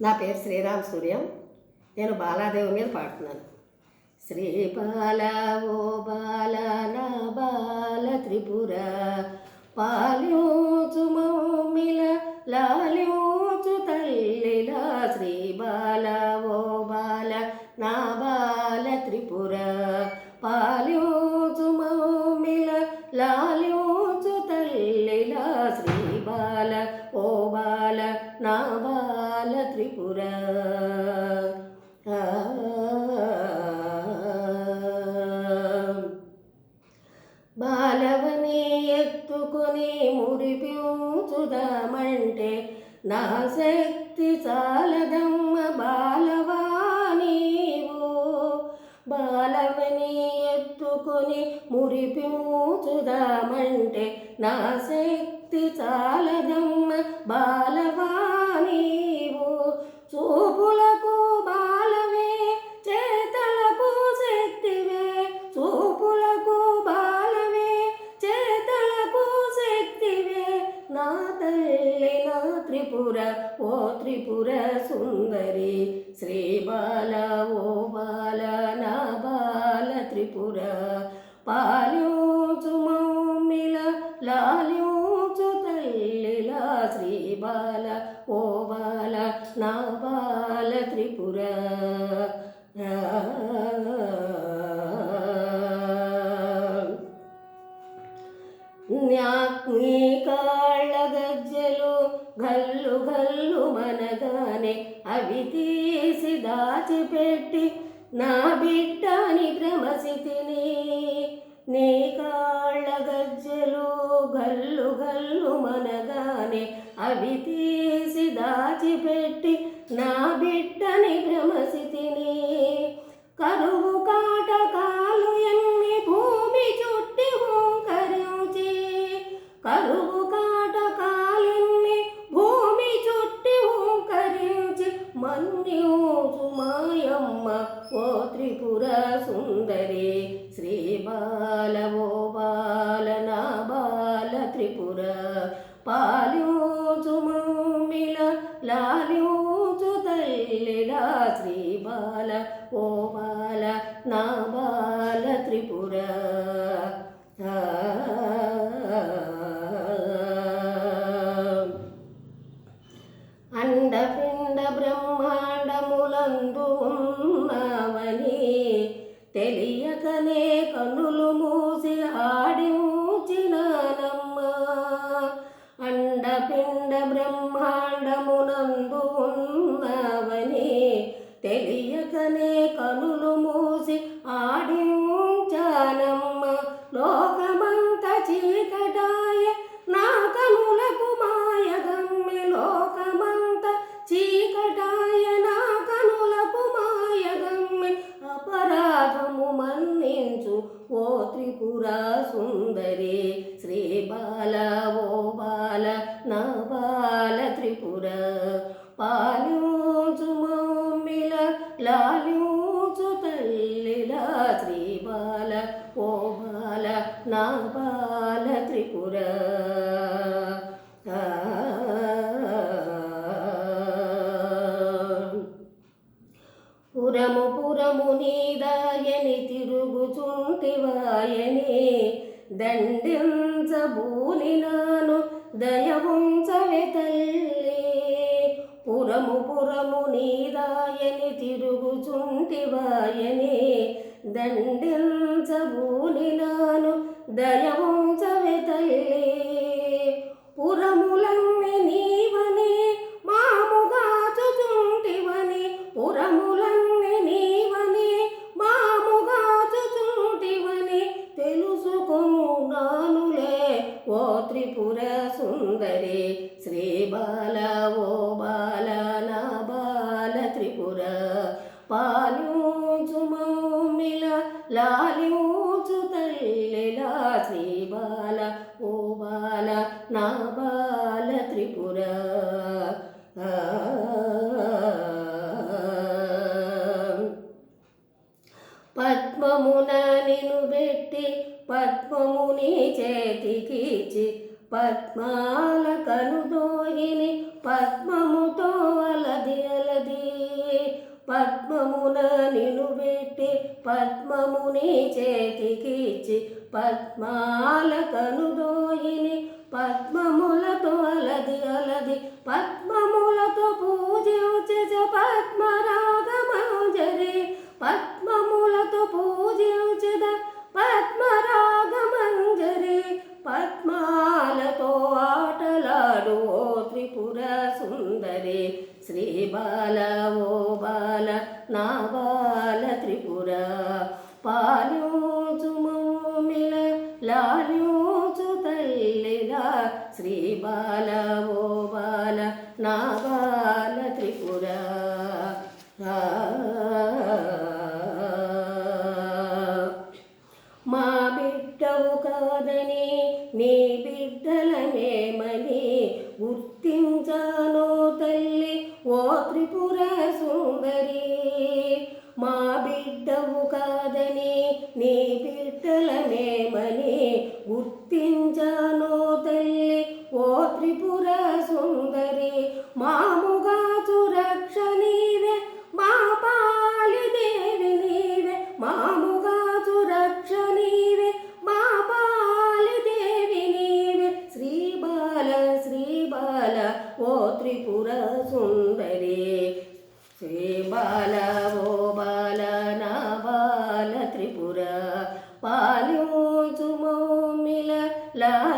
నా పేరు శ్రీరామ్ సూర్యం. నేను బాలాదేవి మీద పాడుతున్నాను. శ్రీ బాల ఓ బాల నా బాల త్రిపుర పాలించు మౌమిల లాలించు తల్లిలా శ్రీ బాల ఓ బాల నా బాల త్రిపుర పాలించు మౌమిల లాలించు తల్లిలా శ్రీ బాల ఓ బాల నా బాల బాలవని ఎత్తుకుని మురిపించుదామంటే నా శక్తి చాలదమ్మ బాలవానీవు బాలవని ఎత్తుకుని మురిపించుదామంటే నా శక్తి చాలదమ్మ బాలవానీవు చూపులకు బాలవే బాల నా బాల త్రిపుర నీ కాళ్ళ గజ్జలు గల్లు గల్లు మనగానే అవి తీసి దాచిపెట్టి నా నీ కాళ్ళ గజ్జలు గల్లు గల్లు మనగానే అవి తీసి దాచిపెట్టి నా బిడ్డని భ్రమసితిని కరువు కాటకాలు ఎన్ని భూమి చుట్టి హూంకరించి కరువు బాల నా బాల త్రిపుర అండపిండ బ్రహ్మాండములందు ఉన్నావని తెలియకనే కన్నులు మూసి ఆడించినానమ్మ. అండపిండ బ్రహ్మాండమునందు ఉన్న తెలియకనే కనులు మూసి ఆడించానమ్మ. లోకమంత చీకటాయ నా కనులకు మాయగమ్మి లోకమంత చీకటాయ నా కనులకు మాయగమ్మి అపరాధము మన్నించు ఓ త్రిపుర సుందరి. శ్రీ బాలవో బాల త్రిపుర పురము పురము నీదాయని తిరుగుచుంటివాయని దండించబూని నాను దయవుంచవే తల్లి పురము పురము నీదాయని తిరుగుచుంటివాయని దండించబూని నాను దయవుంచవే తల్లి పురములన్నీ నీవని మాముగా చుచుంటివని పురము పద్మాల కనుదోయిని పద్మముతో అలది అలది. పద్మమున నిను పెట్టి పద్మముని చేతికిచ్చి పద్మాల కనుదోయిని పద్మములతో అలది అలది. పద్మములతో పూజించ పద్మరాగమౌజరి. పద్మములతో పూజించద మా బిడ్డవు కాదని నీ బిడ్డలమేమని గుర్తించాను తల్లి ఓ త్రిపుర సుందరి. మా బిడ్డవు కాదని నీ బిడ్డలమేమని గుర్తించాను తల్లి ఓ త్రిపుర సుందరి. మా love.